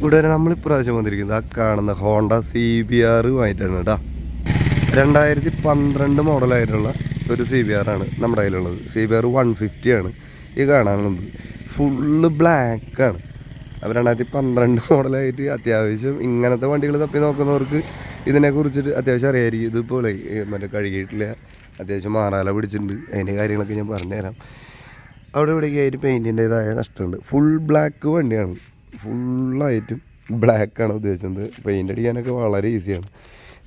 ഇവിടെ നമ്മൾ ഇപ്രാവശ്യം വന്നിരിക്കുന്നത് ആ കാണുന്ന ഹോണ്ട സി ബി ആറുമായിട്ടാണ് കേട്ടോ. രണ്ടായിരത്തി പന്ത്രണ്ട് മോഡലായിട്ടുള്ള ഒരു സി ബി ആറാണ് നമ്മുടെ കയ്യിലുള്ളത്. C B R one fifty ആണ്. ഈ കാണാനുള്ളത് ഫുള്ള് ബ്ലാക്കാണ് അപ്പോൾ രണ്ടായിരത്തി പന്ത്രണ്ട് മോഡലായിട്ട് അത്യാവശ്യം ഇങ്ങനത്തെ വണ്ടികൾ തപ്പി നോക്കുന്നവർക്ക് ഇതിനെക്കുറിച്ചിട്ട് അത്യാവശ്യം അറിയായിരിക്കും. ഇതുപോലെ മറ്റേ കഴുകിയിട്ടില്ല അത്യാവശ്യം മാറാല പിടിച്ചിട്ടുണ്ട്. അതിന്റെ കാര്യങ്ങളൊക്കെ ഞാൻ പറഞ്ഞുതരാം. അവിടെ ഇവിടേക്ക് ആയിട്ട് പെയിന്റിന്റെതായ നഷ്ടമുണ്ട്. ഫുൾ ബ്ലാക്ക് വണ്ടിയാണ്. ഫുള്ളായിട്ടും ബ്ലാക്കാണ് ഉദ്ദേശിച്ചത്. പെയിന്റ് അടിക്കാനൊക്കെ വളരെ ഈസിയാണ്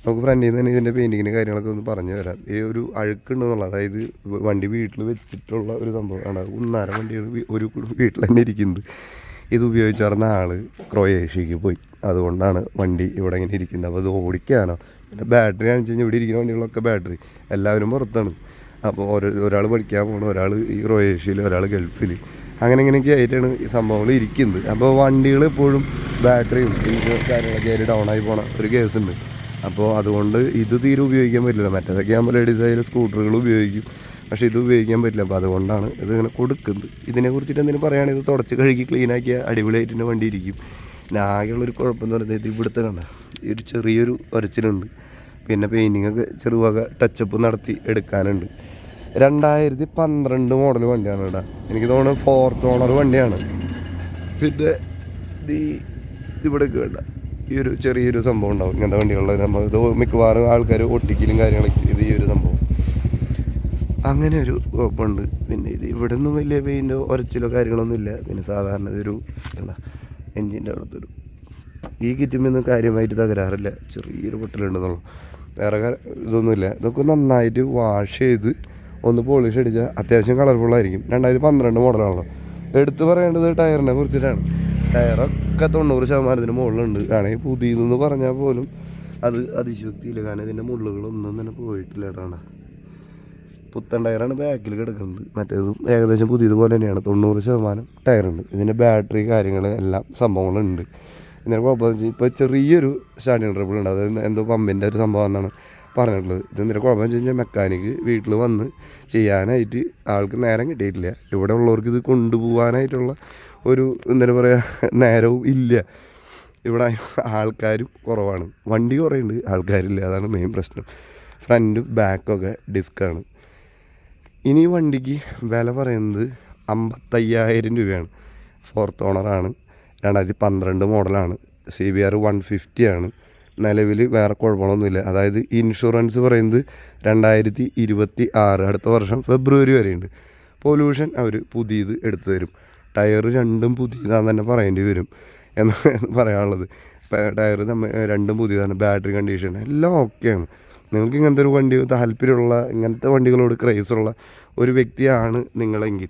നമുക്ക് ഫ്രണ്ടിൽ നിന്ന് തന്നെ ഇതിന്റെ പെയിന്റിങ്ങിന്റെ കാര്യങ്ങളൊക്കെ ഒന്ന് പറഞ്ഞു തരാം. ഈ ഒരു അഴുക്കുണ്ടെന്നുള്ള അതായത് വണ്ടി വീട്ടിൽ വെച്ചിട്ടുള്ള ഒരു സംഭവമാണ്. ഒന്നര വണ്ടികൾ ഒരു വീട്ടിൽ തന്നെ ഇരിക്കുന്നത് ഇത് ഉപയോഗിച്ചാർന്ന ആൾ ക്രൊയേഷ്യക്ക് പോയി. അതുകൊണ്ടാണ് വണ്ടി ഇവിടെ ഇങ്ങനെ ഇരിക്കുന്നത്. അപ്പോൾ ഇത് ഓടിക്കാനോ പിന്നെ ബാറ്ററി ആണെന്ന് കഴിഞ്ഞാൽ ഇവിടെ ഇരിക്കുന്ന വണ്ടികളൊക്കെ ബാറ്ററി എല്ലാവരും പുറത്താണ്. അപ്പോൾ ഓരോ ഒരാൾ പഠിക്കാൻ പോകണം ഒരാൾ ഈ ക്രൊയേഷ്യയിൽ ഒരാൾ ഗൾഫിൽ അങ്ങനെ ഇങ്ങനെയൊക്കെ ആയിട്ടാണ് ഈ സംഭവങ്ങൾ ഇരിക്കുന്നത്. അപ്പോൾ വണ്ടികൾ എപ്പോഴും ബാറ്ററിയും ഇൻഷുറൻസ് കാര്യങ്ങളൊക്കെ ആയിട്ട് ഡൗൺ ആയി പോണ ഒരു കേസ് ഉണ്ട്. അപ്പോൾ അതുകൊണ്ട് ഇത് തീരെ ഉപയോഗിക്കാൻ പറ്റില്ല. മറ്റേതൊക്കെ ആകുമ്പോൾ ലേഡീസ് ആയാലും സ്കൂട്ടറുകൾ ഉപയോഗിക്കും. പക്ഷേ ഇത് ഉപയോഗിക്കാൻ പറ്റില്ല. അപ്പോൾ അതുകൊണ്ടാണ് ഇത് ഇങ്ങനെ കൊടുക്കുന്നത്. ഇതിനെ കുറിച്ചിട്ട് എന്തെങ്കിലും പറയുകയാണെങ്കിൽ ഇത് തുടച്ച് കഴുകി ക്ലീനാക്കിയ അടിപൊളിയായിട്ട് തന്നെ വണ്ടി ഇരിക്കും. പിന്നെ ആകെയുള്ളൊരു കുഴപ്പം എന്ന് പറയുന്നത് ഇത് ഇവിടുത്തെ കണ്ട. ഈ ഒരു ചെറിയൊരു ഒരച്ചിലുണ്ട്. പിന്നെ പെയിന്റിങ്ങൊക്കെ ചെറുവക ടച്ചപ്പ് നടത്തി എടുക്കാനുണ്ട്. രണ്ടായിരത്തി പന്ത്രണ്ട് മോഡൽ വണ്ടിയാണ് കേട്ടോ എനിക്ക് തോന്നുന്നു ഫോർത്ത് ഓണർ വണ്ടിയാണ്. പിന്നെ ഈ ഇവിടെ വേണ്ട ഈ ഒരു ചെറിയൊരു സംഭവം ഉണ്ടാവും. ഇങ്ങനത്തെ വണ്ടികളിൽ നമ്മൾ ഇത് മിക്കവാറും ആൾക്കാർ ഒട്ടിക്കലും കാര്യങ്ങളൊക്കെ ഇത് ഈ ഒരു സംഭവം. അങ്ങനെ ഒരു കുഴപ്പമുണ്ട്. പിന്നെ ഇത് ഇവിടെ നിന്നും വലിയ പെയിന്റോ ഒരച്ചിലോ കാര്യങ്ങളൊന്നും ഇല്ല. പിന്നെ സാധാരണ ഇതൊരു എന്താ എൻജിന്റെ അവിടുത്തൊരു ഈ കിറ്റുമ്പോൾ കാര്യമായിട്ട് തകരാറില്ല. ചെറിയൊരു പൊട്ടലുണ്ടെന്നുള്ളൂ. വേറെ ഇതൊന്നുമില്ല. ഇതൊക്കെ നന്നായിട്ട് വാഷ് ചെയ്ത് ഒന്ന് പോളിഷ് അടിച്ചാൽ അത്യാവശ്യം കളർഫുള്ളായിരിക്കും രണ്ടായിരത്തി പന്ത്രണ്ട് മോഡലാണല്ലോ എടുത്തു പറയേണ്ടത് ടയറിനെ കുറിച്ചിട്ടാണ്. ടയറൊക്കെ തൊണ്ണൂറ് ശതമാനത്തിന് മുകളിലുണ്ട്. ആണെങ്കിൽ പുതിയതെന്ന് പറഞ്ഞാൽ പോലും അത് അതിശക്തിയില്ല കാരണം ഇതിന്റെ മുള്ളുകളൊന്നും തന്നെ പോയിട്ടില്ല ഏട്ടാണ് പുത്തൻ ടയറാണ് ബാക്കിൽ കിടക്കുന്നത്. മറ്റേതും ഏകദേശം പുതിയതുപോലെ തന്നെയാണ്. തൊണ്ണൂറ് ശതമാനം ടയറുണ്ട് ഇതിന്റെ ബാറ്ററി കാര്യങ്ങൾ എല്ലാം സംഭവങ്ങളുണ്ട്. ഇതിന് കുഴപ്പമെന്ന് വെച്ചാൽ ഇപ്പോൾ ചെറിയൊരു സ്റ്റാർട്ടിങ് ട്രബിൾ ഉണ്ട്. അതായത് എന്തോ പമ്പിന്റെ ഒരു സംഭവം എന്നാണ് പറഞ്ഞിട്ടുള്ളത്. ഇതെന്തിനാ കുഴപ്പമെന്ന് വെച്ച് കഴിഞ്ഞാൽ മെക്കാനിക്ക് വീട്ടിൽ വന്ന് ചെയ്യാനായിട്ട് ആൾക്ക് നേരം കിട്ടിയിട്ടില്ല. ഇവിടെ ഉള്ളവർക്ക് ഇത് കൊണ്ടുപോകാനായിട്ടുള്ള ഒരു എന്താ പറയുക നേരവും ഇല്ല. ഇവിടെ ആൾക്കാരും കുറവാണ്. വണ്ടി കുറേയുണ്ട്. ആൾക്കാരില്ല. അതാണ് മെയിൻ പ്രശ്നം. ഫ്രണ്ടും ബാക്കൊക്കെ ഡിസ്ക്കാണ് ഇനി വണ്ടിക്ക് വില പറയുന്നത് അമ്പത്തയ്യായിരം രൂപയാണ്. ഫോർത്ത് ഓണറാണ് രണ്ടായിരത്തി പന്ത്രണ്ട് മോഡലാണ് C B R one fifty ആണ്. നിലവിൽ വേറെ കുഴപ്പമൊന്നുമില്ല അതായത് ഇൻഷുറൻസ് പറയുന്നത് രണ്ടായിരത്തി ഇരുപത്തി ആറ് അടുത്ത വർഷം ഫെബ്രുവരി വരെയുണ്ട്. പൊല്യൂഷൻ അവർ പുതിയത് എടുത്തു തരും. ടയർ രണ്ടും പുതിയതാണെന്ന് തന്നെ പറയേണ്ടി വരും. എന്ന് പറയാനുള്ളത്. ടയർ നമ്മ രണ്ടും പുതിയതാണ്. ബാറ്ററി കണ്ടീഷൻ എല്ലാം ഓക്കെയാണ്. നിങ്ങൾക്ക് ഇങ്ങനത്തെ ഒരു വണ്ടി താല്പര്യമുള്ള ഇങ്ങനത്തെ വണ്ടികളോട് ക്രൈസുള്ള ഒരു വ്യക്തിയാണ് നിങ്ങളെങ്കിൽ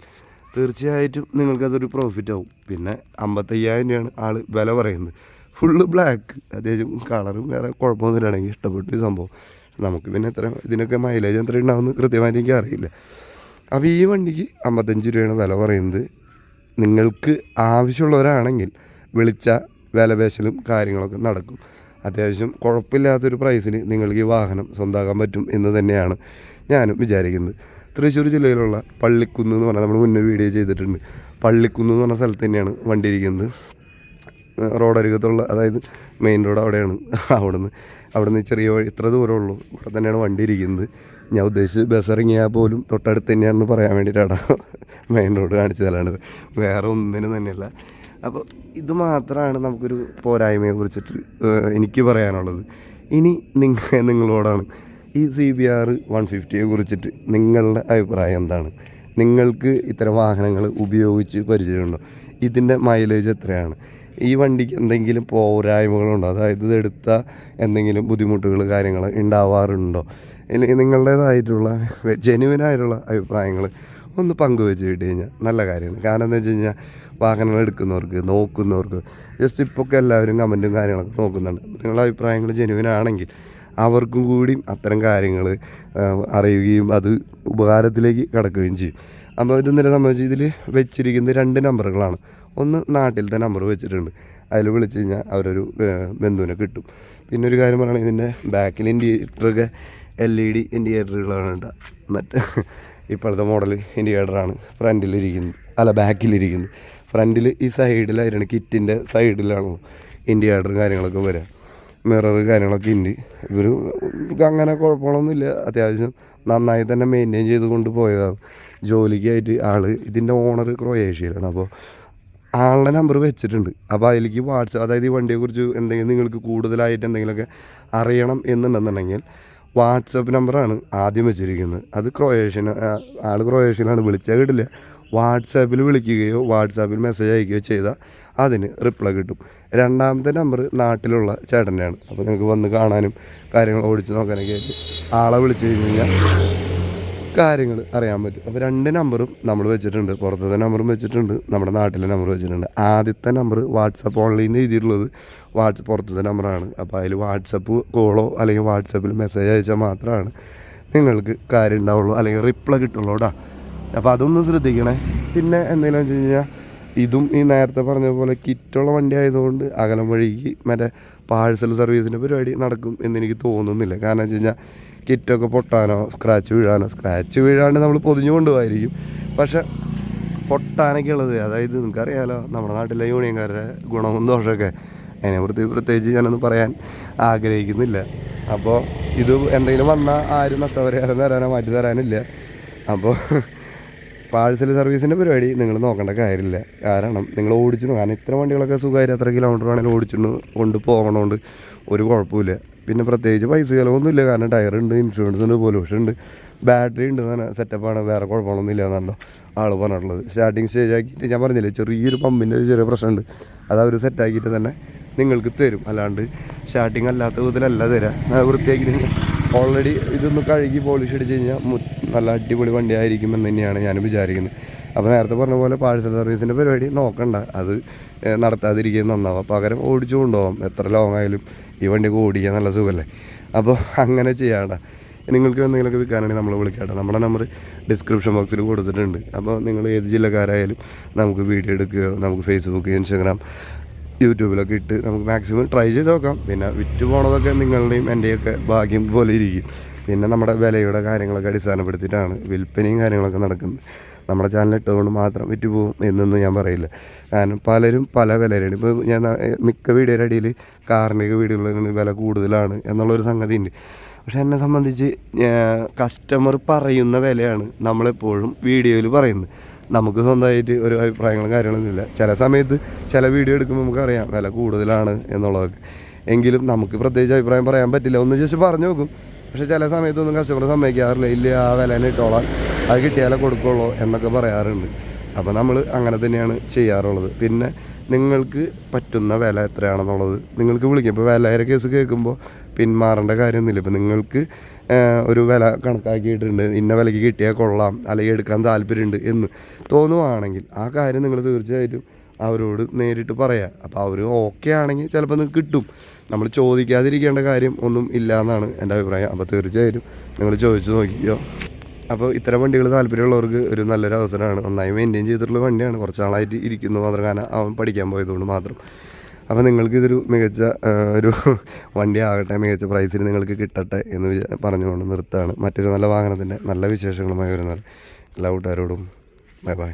തീർച്ചയായിട്ടും നിങ്ങൾക്കതൊരു പ്രോഫിറ്റ് ആവും. പിന്നെ അമ്പത്തയ്യായിരം രൂപയാണ് ആൾ വില പറയുന്നത്. ഫുള്ള് ബ്ലാക്ക് അത്യാവശ്യം കളറും വേറെ കുഴപ്പമൊന്നുമില്ലാണെങ്കിൽ ഇഷ്ടപ്പെട്ടു ഈ സംഭവം. നമുക്ക് പിന്നെ എത്ര ഇതിനൊക്കെ മൈലേജ് എത്ര ഉണ്ടാവുമെന്ന് കൃത്യമായിട്ട് എനിക്ക് അറിയില്ല. അപ്പോൾ ഈ വണ്ടിക്ക് അമ്പത്തഞ്ച് രൂപയാണ് വില പറയുന്നത്. നിങ്ങൾക്ക് ആവശ്യമുള്ളവരാണെങ്കിൽ വിളിച്ച വിലപേശലും കാര്യങ്ങളൊക്കെ നടക്കും. അത്യാവശ്യം കുഴപ്പമില്ലാത്തൊരു പ്രൈസിന് നിങ്ങൾക്ക് ഈ വാഹനം സ്വന്തമാക്കാൻ പറ്റും എന്ന് തന്നെയാണ് ഞാനും വിചാരിക്കുന്നത്. തൃശ്ശൂർ ജില്ലയിലുള്ള പള്ളിക്കുന്ന് എന്ന് പറഞ്ഞാൽ നമ്മൾ മുന്നേ വീഡിയോ ചെയ്തിട്ടുണ്ട്. പള്ളിക്കുന്ന് എന്ന് പറഞ്ഞ സ്ഥലത്ത് തന്നെയാണ് വണ്ടി ഇരിക്കുന്നത്. റോഡരികത്തുള്ള അതായത് മെയിൻ റോഡ് അവിടെയാണ് അവിടുന്ന്. അവിടുന്ന് ചെറിയ വഴി ഇത്ര ദൂരമുള്ളൂ ഇവിടെ തന്നെയാണ് വണ്ടി ഇരിക്കുന്നത്. ഞാൻ ഉദ്ദേശിച്ച് ബസ് ഇറങ്ങിയാൽ പോലും തൊട്ടടുത്ത് തന്നെയാണെന്ന് പറയാൻ വേണ്ടിയിട്ടാണ് മെയിൻ റോഡ് കാണിച്ചതല്ലാണ്ട് വേറെ ഒന്നിനും തന്നെയല്ല. അപ്പോൾ ഇത് മാത്രമാണ് നമുക്കൊരു പോരായ്മയെ കുറിച്ചിട്ട് എനിക്ക് പറയാനുള്ളത്. ഇനി നിങ്ങൾ നിങ്ങളോടാണ് ഈ സി ബി ആർ വൺ ഫിഫ്റ്റിയെ കുറിച്ചിട്ട് നിങ്ങളുടെ അഭിപ്രായം എന്താണ്? നിങ്ങൾക്ക് ഇത്തരം വാഹനങ്ങൾ ഉപയോഗിച്ച് പരിചയമുണ്ടോ? ഇതിന്റെ മൈലേജ് എത്രയാണ്? ഈ വണ്ടിക്ക് എന്തെങ്കിലും പോരായ്മകളുണ്ടോ? അതായത് ഇതെടുത്ത എന്തെങ്കിലും ബുദ്ധിമുട്ടുകൾ കാര്യങ്ങൾ ഉണ്ടാവാറുണ്ടോ? അല്ലെങ്കിൽ നിങ്ങളുടേതായിട്ടുള്ള ജെനുവിനായിട്ടുള്ള അഭിപ്രായങ്ങൾ ഒന്ന് പങ്കുവെച്ച് കിട്ടി കഴിഞ്ഞാൽ നല്ല കാര്യമാണ്. കാരണം എന്താ വെച്ച് കഴിഞ്ഞാൽ വാഹനങ്ങൾ എടുക്കുന്നവർക്ക് നോക്കുന്നവർക്ക് ജസ്റ്റ് ഇപ്പോൾ എല്ലാവരും കമന്റും കാര്യങ്ങളൊക്കെ നോക്കുന്നുണ്ട്. നിങ്ങളുടെ അഭിപ്രായങ്ങൾ ജെനുവിനാണെങ്കിൽ അവർക്കും കൂടി അത്തരം കാര്യങ്ങൾ അറിയുകയും അത് ഉപകാരത്തിലേക്ക് കിടക്കുകയും ചെയ്യും. അപ്പോൾ ഇതൊന്നും സംബന്ധിച്ച് ഇതിൽ വെച്ചിരിക്കുന്ന രണ്ട് നമ്പറുകളാണ്. ഒന്ന് നാട്ടിലത്തെ നമ്പർ വെച്ചിട്ടുണ്ട്. അതിൽ വിളിച്ച് കഴിഞ്ഞാൽ അവരൊരു ബന്ധുവിനെ കിട്ടും. പിന്നെ ഒരു കാര്യം പറയുകയാണെങ്കിൽ ഇതിന്റെ ബാക്കിൽ ഇൻഡിക്കേറ്ററൊക്കെ എൽ ഇ ഡി ഇൻഡിക്കേറ്ററുകളാണ് കേട്ടോ. മറ്റേ ഇപ്പോഴത്തെ മോഡൽ ഇൻഡിക്കേറ്ററാണ് ഫ്രണ്ടിലിരിക്കുന്നത് അല്ല ബാക്കിലിരിക്കുന്നത് ഫ്രണ്ടിൽ ഈ സൈഡിലായിരുന്നു കിറ്റിന്റെ സൈഡിലാണ് ഇൻഡിക്കേറ്ററും കാര്യങ്ങളൊക്കെ വരാം. മിറർ കാര്യങ്ങളൊക്കെ ഉണ്ട്. ഇവർ അങ്ങനെ കുഴപ്പങ്ങളൊന്നുമില്ല. അത്യാവശ്യം നന്നായി തന്നെ മെയിന്റെയിൻ ചെയ്ത് കൊണ്ട് പോയതാണ്. ജോലിക്കായിട്ട് ആൾ ഇതിന്റെ ഓണർ ക്രൊയേഷ്യയിലാണ്. അപ്പോൾ ആളുടെ നമ്പർ വെച്ചിട്ടുണ്ട്. അപ്പോൾ അതിലേക്ക് വാട്സപ്പ് അതായത് ഈ വണ്ടിയെക്കുറിച്ച് എന്തെങ്കിലും നിങ്ങൾക്ക് കൂടുതലായിട്ട് എന്തെങ്കിലുമൊക്കെ അറിയണം എന്നുണ്ടെന്നുണ്ടെങ്കിൽ വാട്സപ്പ് നമ്പറാണ് ആദ്യം വെച്ചിരിക്കുന്നത്. അത് ക്രൊയേഷ്യൻ ആൾ ക്രൊയേഷ്യനാണ് വിളിച്ചാൽ കിട്ടില്ല. വാട്സാപ്പിൽ വിളിക്കുകയോ വാട്സാപ്പിൽ മെസ്സേജ് അയക്കുകയോ ചെയ്താൽ അതിന് റിപ്ലൈ കിട്ടും. രണ്ടാമത്തെ നമ്പർ നാട്ടിലുള്ള ചേട്ടന്റെയാണ് അപ്പോൾ നിങ്ങൾക്ക് വന്ന് കാണാനും കാര്യങ്ങൾ ഓടിച്ച് നോക്കാനൊക്കെ ആയിട്ട് ആളെ വിളിച്ചു കഴിഞ്ഞ് കഴിഞ്ഞാൽ കാര്യങ്ങൾ അറിയാൻ പറ്റും. അപ്പോൾ രണ്ട് നമ്പറും നമ്മൾ വെച്ചിട്ടുണ്ട്. പുറത്തത്തെ നമ്പറും വെച്ചിട്ടുണ്ട്. നമ്മുടെ നാട്ടിലെ നമ്പർ വെച്ചിട്ടുണ്ട്. ആദ്യത്തെ നമ്പർ വാട്സപ്പ് ഓൺലൈനിൽ എഴുതിയിട്ടുള്ളത് വാട്സപ്പ് പുറത്തത്തെ നമ്പറാണ് അപ്പോൾ അതിൽ വാട്സപ്പ് കോളോ അല്ലെങ്കിൽ വാട്സപ്പിൽ മെസ്സേജ് അയച്ചാൽ മാത്രമാണ് നിങ്ങൾക്ക് കാര്യം ഉണ്ടാവുള്ളൂ. അല്ലെങ്കിൽ റിപ്ലൈ കിട്ടുള്ളൂ കേട്ടോ. അപ്പോൾ അതൊന്ന് ശ്രദ്ധിക്കണേ. പിന്നെ എന്തെങ്കിലും വെച്ച് കഴിഞ്ഞാൽ ഇതും ഈ നേരത്തെ പറഞ്ഞ പോലെ കിറ്റുള്ള വണ്ടി ആയതുകൊണ്ട് അകലം വഴിക്ക് മറ്റേ പാഴ്സൽ സർവീസിന്റെ പരിപാടി നടക്കും എന്നെനിക്ക് തോന്നുന്നില്ല. കാരണം വെച്ച് കഴിഞ്ഞാൽ കിറ്റൊക്കെ പൊട്ടാനോ സ്ക്രാച്ച് വീഴാനോ സ്ക്രാച്ച് വീഴാണ്ട് നമ്മൾ പൊതിഞ്ഞു കൊണ്ടുപോയിരിക്കും പക്ഷെ പൊട്ടാനൊക്കെ ഉള്ളത് അതായത് നിങ്ങൾക്കറിയാലോ നമ്മുടെ നാട്ടിലെ യൂണിയൻകാരുടെ ഗുണവും ദോഷമൊക്കെ. അതിനെ പ്രത്യേക പ്രത്യേകിച്ച് ഞാനൊന്നും പറയാൻ ആഗ്രഹിക്കുന്നില്ല. അപ്പോൾ ഇത് എന്തെങ്കിലും വന്നാൽ ആരും നഷ്ടപരിഹാരം തരാനോ മാറ്റി തരാനില്ല. അപ്പോൾ പാഴ്സൽ സർവീസിന്റെ പരിപാടി നിങ്ങൾ നോക്കേണ്ട കാര്യമില്ല. കാരണം നിങ്ങൾ ഓടിച്ചു കാരണം ഇത്ര വണ്ടികളൊക്കെ സുഖമായിട്ട് എത്ര കിലോമീറ്റർ വേണമെങ്കിലും ഓടിച്ചിട്ട് കൊണ്ട് പോകണോണ്ട് ഒരു കുഴപ്പമില്ല പിന്നെ പ്രത്യേകിച്ച് പൈസ ചിലവൊന്നുമില്ല കാരണം ടയർ ഉണ്ട് ഇൻഷുറൻസ് ഉണ്ട് പൊല്യൂഷൻ ഉണ്ട്. ബാറ്ററി ഉണ്ട് തന്നെ സെറ്റപ്പാണ് വേറെ കുഴപ്പമൊന്നും ഇല്ല എന്നല്ലോ ആൾ പറഞ്ഞിട്ടുള്ളത്. സ്റ്റാർട്ടിങ് സ്റ്റേജ് ആക്കിയിട്ട് ഞാൻ പറഞ്ഞില്ലേ ചെറിയൊരു പമ്പിന്റെ ചെറിയ പ്രശ്നമുണ്ട്. അത് അവർ സെറ്റാക്കിയിട്ട് തന്നെ നിങ്ങൾക്ക് തരും. അല്ലാണ്ട് സ്റ്റാർട്ടിങ് അല്ലാത്ത വിധത്തിലല്ല തരാം. വൃത്തിയാക്കി ഓൾറെഡി ഇതൊന്ന് കഴുകി പോളിഷ് അടിച്ച് കഴിഞ്ഞാൽ നല്ല അടിപൊളി വണ്ടി ആയിരിക്കും എന്ന് തന്നെയാണ് ഞാൻ വിചാരിക്കുന്നത്. അപ്പോൾ നേരത്തെ പറഞ്ഞ പോലെ പാഴ്സൽ സർവീസിന്റെ പരിപാടി നോക്കണ്ട. അത് നടത്താതിരിക്കുന്നത് നന്നാവും. പകരം ഓടിച്ചു കൊണ്ടുപോകാം എത്ര ലോങ് ആയാലും ഈ വണ്ടിയൊക്കെ ഓടിക്കാൻ നല്ല സുഖമല്ലേ? അപ്പോൾ അങ്ങനെ ചെയ്യാണ്ട നിങ്ങൾക്ക് എന്തെങ്കിലുമൊക്കെ വിൽക്കാനാണെങ്കിൽ നമ്മൾ വിളിക്കാട്ടെ. നമ്മുടെ നമ്പർ ഡിസ്ക്രിപ്ഷൻ ബോക്സിൽ കൊടുത്തിട്ടുണ്ട്. അപ്പോൾ നിങ്ങൾ ഏത് ജില്ലക്കാരായാലും നമുക്ക് വീഡിയോ എടുക്കുകയോ നമുക്ക് ഫേസ്ബുക്ക് ഇൻസ്റ്റാഗ്രാം യൂട്യൂബിലൊക്കെ ഇട്ട് നമുക്ക് മാക്സിമം ട്രൈ ചെയ്ത് നോക്കാം. പിന്നെ വിറ്റ് പോണതൊക്കെ നിങ്ങളുടെയും എന്റെയൊക്കെ ഭാഗ്യം പോലെ ഇരിക്കും. പിന്നെ നമ്മുടെ വിലയുടെ കാര്യങ്ങളൊക്കെ അടിസ്ഥാനപ്പെടുത്തിയിട്ടാണ് വിൽപ്പനയും കാര്യങ്ങളൊക്കെ നടക്കുന്നത്. നമ്മുടെ ചാനൽ ഇട്ടുകൊണ്ട് മാത്രം വിറ്റ് പോകും എന്നൊന്നും ഞാൻ പറയില്ല. കാരണം പലരും പല വിലയാണ് ഇപ്പോൾ ഞാൻ മിക്ക വീഡിയോയുടെ അടിയിൽ കാറിന്റെയൊക്കെ വീടുകളിൽ വില കൂടുതലാണ് എന്നുള്ളൊരു സംഗതി ഉണ്ട് പക്ഷെ എന്നെ സംബന്ധിച്ച് കസ്റ്റമർ പറയുന്ന വിലയാണ് നമ്മളെപ്പോഴും വീഡിയോയിൽ പറയുന്നത്. നമുക്ക് സ്വന്തമായിട്ട് ഒരു അഭിപ്രായങ്ങളും കാര്യങ്ങളൊന്നും ഇല്ല. ചില സമയത്ത് ചില വീഡിയോ എടുക്കുമ്പോൾ നമുക്കറിയാം വില കൂടുതലാണ് എന്നുള്ളതൊക്കെ. എങ്കിലും നമുക്ക് പ്രത്യേകിച്ച് അഭിപ്രായം പറയാൻ പറ്റില്ല. ഒന്ന് ജസ്റ്റ് പറഞ്ഞു നോക്കും. പക്ഷേ ചില സമയത്തൊന്നും കസ്റ്റമർ സമ്മതിക്കാറില്ല. ഇല്ല ആ വില തന്നെ ഇട്ടോളാം. അത് കിട്ടിയാലേ കൊടുക്കുള്ളൂ എന്നൊക്കെ പറയാറുണ്ട്. അപ്പോൾ നമ്മൾ അങ്ങനെ തന്നെയാണ് ചെയ്യാറുള്ളത്. പിന്നെ നിങ്ങൾക്ക് പറ്റുന്ന വില എത്രയാണെന്നുള്ളത് നിങ്ങൾക്ക് വിളിക്കും ഇപ്പോൾ വിലയുടെ കേസ് കേൾക്കുമ്പോൾ പിന്മാറേണ്ട കാര്യമൊന്നുമില്ല. ഇപ്പോൾ നിങ്ങൾക്ക് ഒരു വില കണക്കാക്കിയിട്ടുണ്ട്. ഇന്ന വിലയ്ക്ക് കിട്ടിയാൽ കൊള്ളാം. അല്ലെങ്കിൽ എടുക്കാൻ താല്പര്യമുണ്ട് എന്ന് തോന്നുവാണെങ്കിൽ ആ കാര്യം നിങ്ങൾ തീർച്ചയായിട്ടും അവരോട് നേരിട്ട് പറയാം. അപ്പോൾ അവർ ഓക്കെ ആണെങ്കിൽ ചിലപ്പോൾ നിങ്ങൾക്ക് കിട്ടും. നമ്മൾ ചോദിക്കാതിരിക്കേണ്ട കാര്യം ഒന്നും ഇല്ല എന്നാണ് എന്റെ അഭിപ്രായം. അപ്പോൾ തീർച്ചയായിട്ടും നിങ്ങൾ ചോദിച്ചു നോക്കിയോ അപ്പോൾ ഇത്തരം വണ്ടികൾ താല്പര്യമുള്ളവർക്ക് ഒരു നല്ലൊരു അവസരമാണ്. നന്നായി മെയിന്റെയിൻ ചെയ്തിട്ടുള്ള വണ്ടിയാണ്. കുറച്ച് നാളായിട്ട് ഇരിക്കുന്നു മാത്രം. കാരണം അവൻ പഠിക്കാൻ പോയതുകൊണ്ട് മാത്രം. അപ്പോൾ നിങ്ങൾക്ക് ഇതൊരു മികച്ച ഒരു വണ്ടി ആകട്ടെ മികച്ച പ്രൈസിൽ നിങ്ങൾക്ക് കിട്ടട്ടെ എന്ന് പറഞ്ഞുകൊണ്ട് നിർത്താണ് മറ്റൊരു നല്ല വാഹനത്തിന്റെ നല്ല വിശേഷങ്ങളുമായി വരുന്നത് എല്ലാ കൂട്ടുകാരോടും. Bye bye